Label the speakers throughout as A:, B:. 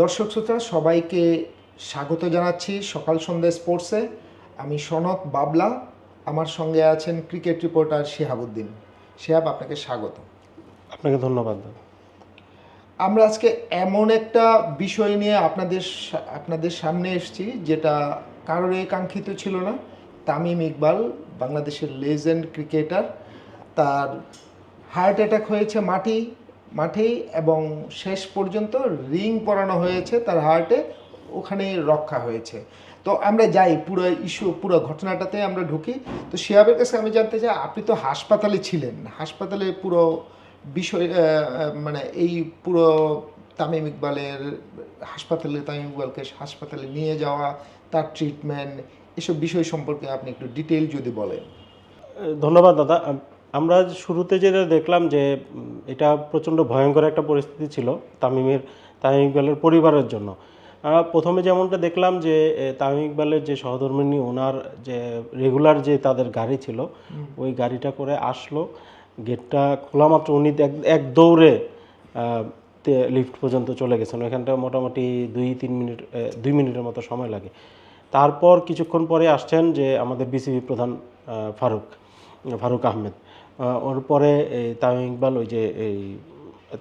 A: দর্শক শ্রোতা সবাইকে স্বাগত জানাচ্ছি সকাল সন্ধ্যা স্পোর্টসে। আমি সনক বাবলা আমার সঙ্গে আছেন ক্রিকেট রিপোর্টার শিহাবুদ্দিন। শিহাব আপনাকে স্বাগত।
B: আপনাকে ধন্যবাদ।
A: আমরা আজকে এমন একটা বিষয় নিয়ে আপনাদের আপনাদের সামনে এসেছি যেটা কারোর কাঙ্ক্ষিত ছিল না। তামিম ইকবাল বাংলাদেশের লেজেন্ড ক্রিকেটার। তার হার্ট অ্যাটাক হয়েছে মাটি মাঠেই এবং শেষ পর্যন্ত রিং পরানো হয়েছে তার হার্টে ওখানেই রক্ষা হয়েছে। তো আমরা যাই, পুরো ইস্যু পুরো ঘটনাটাতে আমরা ঢুকি। তো শিহাবের কাছে আমি জানতে চাই, আপনি তো হাসপাতালে ছিলেন। হাসপাতালে পুরো বিষয় মানে এই পুরো তামিম ইকবালের, হাসপাতালে তামিম ইকবালকে হাসপাতালে নিয়ে যাওয়া, তার ট্রিটমেন্ট এসব বিষয় সম্পর্কে আপনি একটু ডিটেল যদি বলেন।
B: ধন্যবাদ দাদা। আমরা শুরুতে যেটা দেখলাম যে এটা প্রচণ্ড ভয়ঙ্কর একটা পরিস্থিতি ছিল তামিমের তামিম ইকবালের পরিবারের জন্য। প্রথমে যেমনটা দেখলাম যে তামিম ইকবালের যে সহধর্মিনী ওনার যে রেগুলার যে তাদের গাড়ি ছিল ওই গাড়িটা করে আসলো। গেটটা খোলা মাত্র উনি এক- এক দৌড়ে লিফট পর্যন্ত চলে গেছেন। ওইখানটা মোটামুটি দুই তিন মিনিট দুই মিনিটের মতো সময় লাগে। তারপর কিছুক্ষণ পরে আসছেন যে আমাদের বিসিবি প্রধান ফারুক ফারুক আহমেদ। আহ, ওর পরে এই তামিম ইকবাল ওই যে এই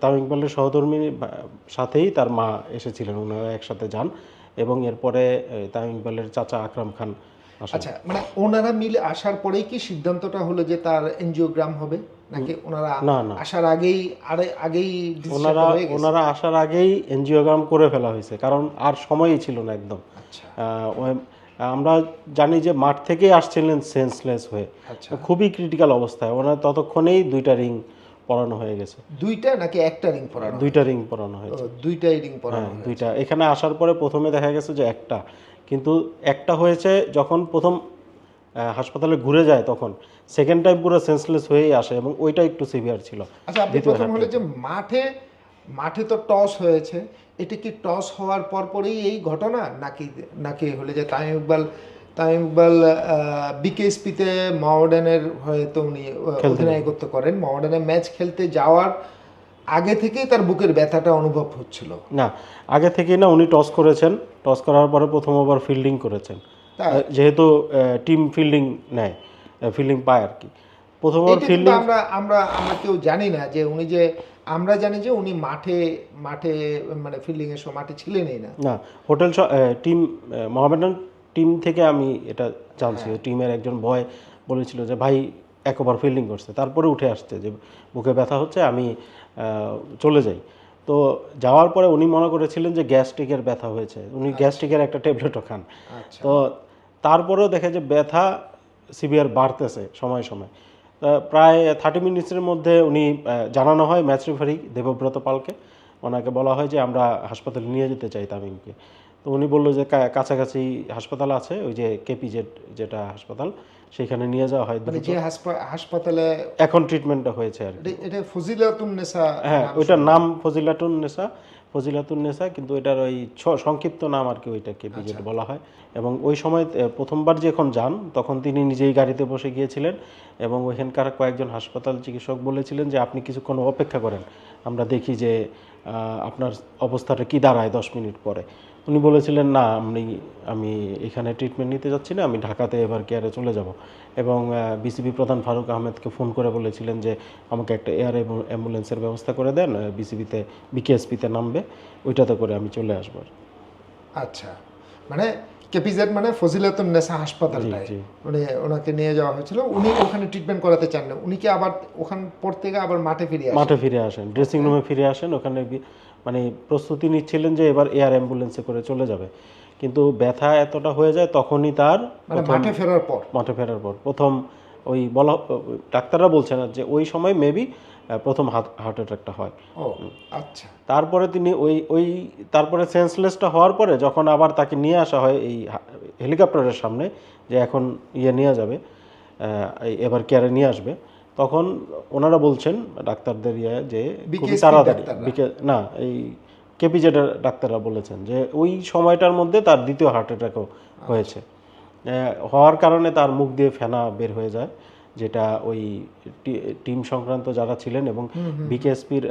B: তামিম ইকবালের সহধর্মীর সাথেই তার মা এসেছিলেন ওনারা একসাথে যান। এবং এরপরে তামিম ইকবালের চাচা আকরাম খান
A: আচ্ছা মানে ওনারা মিলে আসার পরেই কি সিদ্ধান্তটা হলো যে তার এনজিওগ্রাম হবে? নাকি ওনারা আসার আগেই আরে আগেই
B: ওনারা ওনারা আসার আগেই এনজিওগ্রাম করে ফেলা হয়েছে কারণ আর সময়ই ছিল না একদম।
A: আচ্ছা।
B: আমরা জানি যে মাঠ থেকেই আসছিলেন সেন্সলেস হয়ে।
A: আচ্ছা।
B: খুবই ক্রিটিক্যাল অবস্থায়। ওনার ততক্ষণেই দুইটা রিং পরানো হয়ে গেছে।
A: দুইটা নাকি একটা রিং পরানো
B: দুইটা রিং পরানো হয়েছে।
A: দুইটাই রিং পরানো
B: হ্যাঁ দুইটা। এখানে আসার পরে প্রথমে দেখা গেছে যে একটা। কিন্তু একটা হয়েছে যখন প্রথম হাসপাতালে ঘুরে যায় তখন সেকেন্ড টাইম পুরো সেন্সলেস হয়েই আসে এবং ওইটা একটু সিভিয়ার ছিল।
A: আচ্ছা আপনি প্রথম হলো যে মাঠে মাঠে তো টস হয়েছে। এটা কি টস হওয়ার পরপরই এই ঘটনা? নাকি নাকি হলে যে তামিম ইকবাল তামিম ইকবাল বিকেএসপিতে মহামেডানের হয়তো উনি অধিনায়কত্ব করেন। মহামেডানের ম্যাচ খেলতে যাওয়ার আগে থেকেই তার বুকের ব্যথাটা অনুভব হচ্ছিল।
B: না আগে থেকেই না উনি টস করেছেন। টস করার পরে প্রথম ওভার ফিল্ডিং করেছেন।
A: তাই?
B: যেহেতু টিম ফিল্ডিং নেয় ফিল্ডিং পায় আর কি। প্রথম ওভার ফিল্ডিং
A: আমরা আমরা আমরা কেউ জানি না যে উনি যে আমরা জানি যে উনি মাঠে মাঠে মানে ফিল্ডিং এর সময় মাঠে ছিলেনই না।
B: না হোটেল টিম মোহামেডান টিম থেকে আমি এটা জানছি টিমের একজন বয় বলেছিল যে ভাই এক ওভার ফিল্ডিং করছে। তারপরে উঠে আসছে যে বুকে ব্যথা হচ্ছে আমি চলে যাই। তো যাওয়ার পরে উনি মনে করেছিলেন যে গ্যাস্ট্রিকের ব্যথা হয়েছে। উনি গ্যাস্ট্রিকের একটা ট্যাবলেটও খান।
A: আচ্ছা।
B: তো তারপরেও দেখে যে ব্যথা সিভিয়ার বাড়তেছে সময় সময়। প্রায় থার্টি মিনিটসের মধ্যে উনি জানানো হয় ম্যাচ রেফারি দেবব্রত পালকে। ওনাকে বলা হয় যে, আমরা হাসপাতালে নিয়ে যেতে চাই তামিমকে। তো উনি বলল যে কাছাকাছি হাসপাতাল আছে, ওই যে কেপিজেড যেটা হাসপাতাল সেখানে নিয়ে যাওয়া হয়
A: মানে যে হাসপা- হাসপাতালে
B: এখন ট্রিটমেন্টটা হয়েছে আর
A: এটা- ফজিলাতুন নেসা
B: হ্যাঁ ওইটার নাম ফজিলাতুন নেসা ফজিলাতুন নেসা কিন্তু এটার ওই সংক্ষিপ্ত নাম আর কি ওইটাকে বিজেট বলা হয়। এবং ওই সময় প্রথমবার যখন যান তখন তিনি নিজেই গাড়িতে বসে গিয়েছিলেন এবং ওইখানকার কয়েকজন হাসপাতাল চিকিৎসক বলেছিলেন যে আপনি কিছুক্ষণ অপেক্ষা করেন আমরা দেখি যে আহ, আপনার অবস্থাটা কি দাঁড়ায় দশ মিনিট পরে। উনি বলেছিলেন না আমি আমি এখানে ট্রিটমেন্ট নিতে যাচ্ছি না আমি ঢাকাতে এবার কেয়ারে চলে যাব। এবং বিসিবি প্রধান ফারুক আহমেদকে ফোন করে বলেছিলেন যে আমাকে একটা এয়ার অ্যাম্বুলেন্সের ব্যবস্থা করে দেন বিসিবিতে বিকেএসপিতে নামবে ওইটাতে করে আমি চলে আসব।
A: আচ্ছা। মানে কেপিজেড মানে ফজিলাতুন নেসা হাসপাতালটায়
B: জি।
A: উনি ওনাকে নিয়ে যাওয়া হয়েছিল। উনি ওখানে ট্রিটমেন্ট করাতে চান না উনি কি আবার ওখান পর থেকে আবার মাঠে ফিরে আসেন?
B: মাঠে ফিরে আসেন। ড্রেসিং রুমে ফিরে আসেন। ওখানে মানে প্রস্তুতি নিচ্ছিলেন যে এবার এয়ার অ্যাম্বুলেন্সে করে চলে যাবে। কিন্তু ব্যথা এতটা হয়ে যায় তখনই তার
A: মানে মাঠে ফেরার পর।
B: মাঠে ফেরার পর। প্রথম ওই বলা ডাক্তাররা বলছেন যে ওই সময় মেবি প্রথম হার্ট অ্যাটাকটা হয়।
A: আচ্ছা।
B: তারপরে তিনি ওই ওই তারপরে সেন্সলেসটা হওয়ার পরে যখন আবার তাকে নিয়ে আসা হয় এই হেলিকপ্টারের সামনে যে এখন ইয়ে নিয়ে যাবে এবার কেয়ারে নিয়ে আসবে তখন ওনারা বলছেন ডাক্তারদের ইয়ে যে খুবই তাড়াতাড়ি? না এই কেপিজেডের ডাক্তাররা বলেছেন যে ওই সময়টার মধ্যে তার দ্বিতীয় হার্ট অ্যাটাকও হয়েছে। আহ, হওয়ার কারণে তার মুখ দিয়ে ফেনা বের হয়ে যায় যেটা ওই টিম সংক্রান্ত যারা ছিলেন এবং বিকেএসপির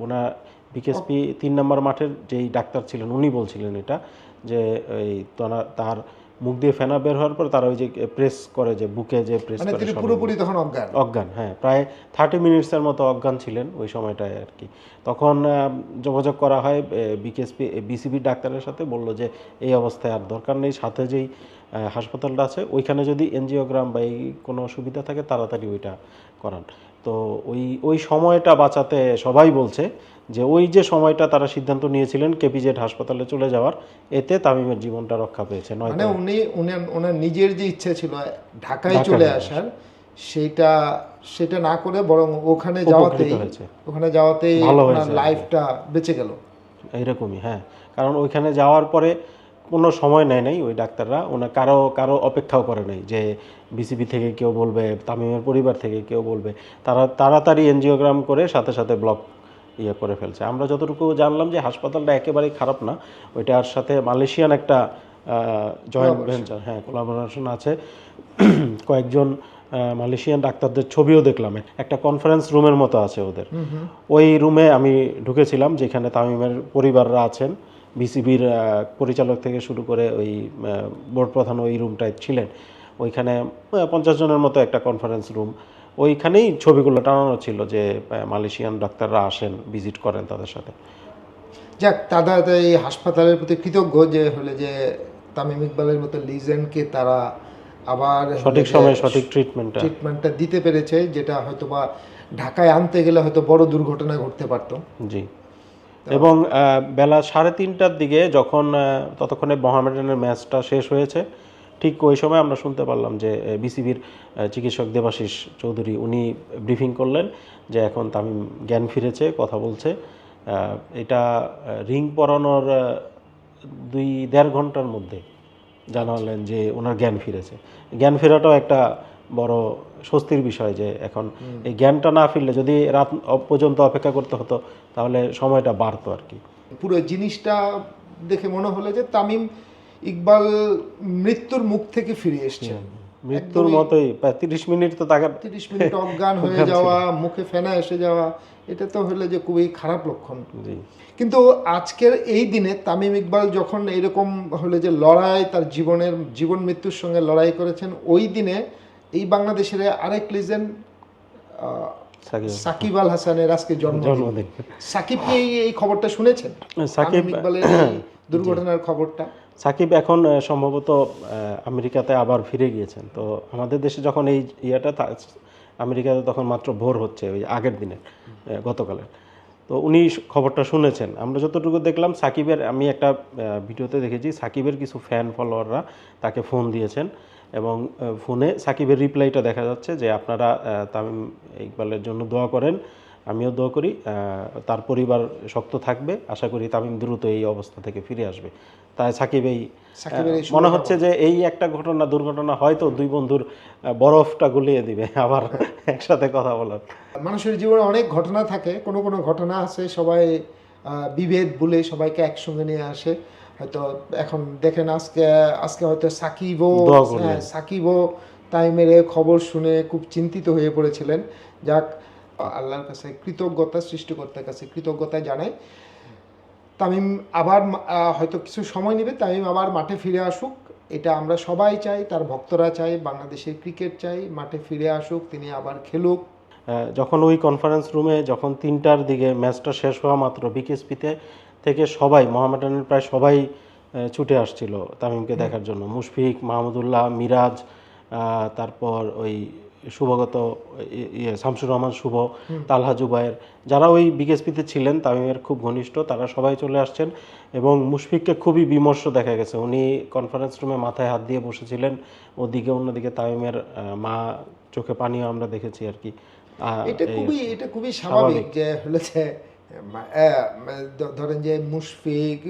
B: ওনার বিকেএসপি তিন নম্বর মাঠের যেই ডাক্তার ছিলেন উনি বলছিলেন এটা যে এই তারা- তার মুখ দিয়ে ফেনা বের হওয়ার পর তারা ওই যে প্রেস করে যে বুকে যে প্রেস
A: মানে
B: করে
A: তিনি পুরোপুরি তখন অজ্ঞান?
B: অজ্ঞান হ্যাঁ। প্রায় থার্টি মিনিটসের মতো অজ্ঞান ছিলেন ওই সময়টায় আর কি। তখন যোগাযোগ করা হয় বিকেএসপি বিসিবির ডাক্তারের সাথে বলল যে এই অবস্থায় আর দরকার নেই। সাথে যেই হাসপাতালটা আছে ওইখানে যদি এনজিওগ্রাম বা এই কোনো সুবিধা থাকে তাড়াতাড়ি ওইটা করান। তো ওই ওই সময়টা বাঁচাতে সবাই বলছে যে ওই যে সময়টা তারা সিদ্ধান্ত নিয়েছিলেন কেপিজেড হাসপাতালে চলে যাওয়ার এতে তামিমের জীবনটা রক্ষা পেয়েছে। নয়
A: মানে উনি উনি ওনার নিজের যে ইচ্ছে ছিল ঢাকায় চলে আসার সেটা সেটা না করে বরং ওখানে যাওয়াতেই ওখানে যাওয়াতেই ওনার লাইফটা বেঁচে গেল।
B: এইরকমই হ্যাঁ। কারণ ওইখানে যাওয়ার পরে কোনো সময় নেয় নাই ওই ডাক্তাররা। ওনা কারও কারও অপেক্ষাও করে নাই যে বিসিবি থেকে কেউ বলবে তামিমের পরিবার থেকে কেউ বলবে। তারা তাড়াতাড়ি এনজিওগ্রাম করে সাথে সাথে ব্লক ইয়ে করে ফেলছে। আমরা যতটুকু জানলাম যে হাসপাতালটা একেবারেই খারাপ না। ওইটার সাথে মালয়েশিয়ান একটা জয়েন্ট ভেঞ্চার হ্যাঁ কোলাবোরেশন আছে। কয়েকজন মালয়েশিয়ান ডাক্তারদের ছবিও দেখলাম। একটা কনফারেন্স রুমের মতো আছে ওদের। ওই রুমে আমি ঢুকেছিলাম যেখানে তামিমের পরিবাররা আছেন। বিসিবির পরিচালক থেকে শুরু করে ওই বোর্ড প্রধান ওই রুমটায় ছিলেন। ওইখানে পঞ্চাশ জনের মতো একটা কনফারেন্স রুম ওইখানেই ছবিগুলো টানানো ছিল যে মালয়েশিয়ান ডাক্তাররা আসেন ভিজিট করেন তাদের সাথে।
A: যাক তারা এই হাসপাতালের প্রতি কৃতজ্ঞ যে হলে যে তামিম ইকবালের মতো লিজেন্ডকে তারা আবার
B: সঠিক সময়ে সঠিক ট্রিটমেন্টটা
A: ট্রিটমেন্টটা দিতে পেরেছে যেটা হয়তো বা ঢাকায় আনতে গেলে হয়তো বড় দুর্ঘটনা ঘটতে পারতো।
B: জি। এবং বেলা সাড়ে তিনটার দিকে যখন ততক্ষণে মোহামেডানের ম্যাচটা শেষ হয়েছে ঠিক ওই সময় আমরা শুনতে পারলাম যে বিসিবির চিকিৎসক দেবাশিস চৌধুরী উনি ব্রিফিং করলেন যে এখন তামিম জ্ঞান ফিরেছে কথা বলছে। এটা রিং পরানোর দুই দেড় ঘণ্টার মধ্যে জানালেন যে ওনার জ্ঞান ফিরেছে। জ্ঞান ফেরাটাও একটা বড় স্বস্তির বিষয় যে এখন এই জ্ঞানটা না ফিরলে যদি রাত পর্যন্ত অপেক্ষা করতে হতো তাহলে সময়টা বাড়তো আর কি।
A: পুরো জিনিসটা দেখে মনে হলো যে তামিম ইকবাল মৃত্যুর মুখ থেকে ফিরে এসছে
B: মৃত্যুর মতোই তিরিশ মিনিট তো তাকে
A: তিরিশ মিনিট অজ্ঞান হয়ে যাওয়া মুখে ফেনা এসে যাওয়া এটা তো হলে যে খুবই খারাপ লক্ষণ। কিন্তু আজকের এই দিনে তামিম ইকবাল যখন এরকম হলে যে লড়াই তার জীবনের জীবন মৃত্যুর সঙ্গে লড়াই করেছেন ওই দিনে এই বাংলাদেশের আরেক লিজেন্ড
B: সাকিব।
A: আল হাসানের আজকে জন্ম
B: জন্মদিন।
A: সাকিব কি এই- খবরটা শুনেছেন?
B: সাকিব
A: ইকবালের দুর্ঘটনার খবরটা?
B: সাকিব এখন সম্ভবত আমেরিকাতে আবার ফিরে গিয়েছেন। তো আমাদের দেশে যখন এই ইয়েটা আমেরিকাতে তখন মাত্র ভোর হচ্ছে, ওই আগের দিনের গতকালের। তো উনি খবরটা শুনেছেন। আমরা যতটুকু দেখলাম, সাকিবের, আমি একটা ভিডিওতে দেখেছি, সাকিবের কিছু ফ্যান ফলোয়াররা তাকে ফোন দিয়েছেন এবং ফোনে সাকিবের রিপ্লাইটা দেখা যাচ্ছে যে, আপনারা তামিম ইকবালের জন্য দোয়া করেন আমিও দোয়া করি তার পরিবার শক্ত থাকবে। আশা করি তামিম দ্রুত এই অবস্থা থেকে ফিরে আসবে। তাই সাকিব এই মনে হচ্ছে যে এই একটা ঘটনা দুর্ঘটনা হয়তো দুই বন্ধুর বরফটা গুলিয়ে দিবে। আবার একসাথে কথা বলার।
A: মানুষের জীবনে অনেক ঘটনা থাকে কোনো কোনো ঘটনা আছে সবাই বিভেদ বলে সবাইকে একসঙ্গে নিয়ে আসে। হয়তো এখন দেখেন আজকে আজকে হয়তো সাকিবও। হ্যাঁ, সাকিবও তাইমের এ খবর শুনে খুব চিন্তিত হয়ে পড়েছিলেন। যাক আল্লাহর কাছে, কৃতজ্ঞতা সৃষ্টিকর্তার কাছে, কৃতজ্ঞতা জানাই। তামিম আবার হয়তো কিছু সময় নেবে, তামিম আবার মাঠে ফিরে আসুক। এটা আমরা সবাই চাই, তার ভক্তরা চাই, বাংলাদেশের ক্রিকেট চাই, মাঠে ফিরে আসুক, তিনি আবার খেলুক।
B: যখন ওই কনফারেন্স রুমে যখন তিনটার দিকে ম্যাচটা শেষ হওয়া মাত্র বিকেএসপিতে থেকে সবাই মোহামেডানের প্রায় সবাই ছুটে আসছিল তামিমকে দেখার জন্য। মুশফিক মাহমুদুল্লাহ মিরাজ তারপর ওই শুভগত ইয়ে শামসুর রহমান শুভ তালহা জুবায়ের। যারা ওই বিকেএসপিতে ছিলেন তামিমের খুব ঘনিষ্ঠ তারা সবাই চলে আসছেন এবং মুশফিককে খুবই বিমর্ষ দেখা গেছে। উনি কনফারেন্স রুমে মাথায় হাত দিয়ে বসেছিলেন ওদিকে অন্যদিকে তামিমের মা চোখে পানিও আমরা দেখেছি আর কি।
A: এটা খুবই এটা খুবই স্বাভাবিক। যে হলো যে আহ, ধরেন যে মুশফিক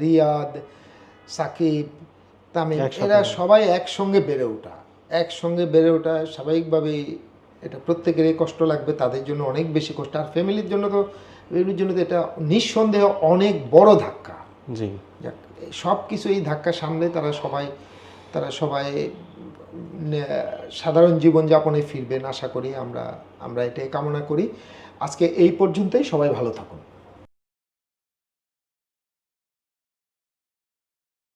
A: রিয়াদ সাকিব তামিম এরা সবাই একসঙ্গে বেড়ে ওঠা। একসঙ্গে বেড়ে ওঠা স্বাভাবিকভাবেই এটা প্রত্যেকেরই কষ্ট লাগবে তাদের জন্য অনেক বেশি কষ্ট। আর ফ্যামিলির জন্য তো ফ্যামিলির জন্য তো এটা নিঃসন্দেহ অনেক বড় ধাক্কা।
B: জি।
A: সব কিছু এই ধাক্কা সামলে তারা সবাই তারা সবাই সাধারণ জীবনযাপনে ফিরবেন আশা করি আমরা আমরা এটাই কামনা করি। আজকে এই পর্যন্তই সবাই ভালো থাকুন।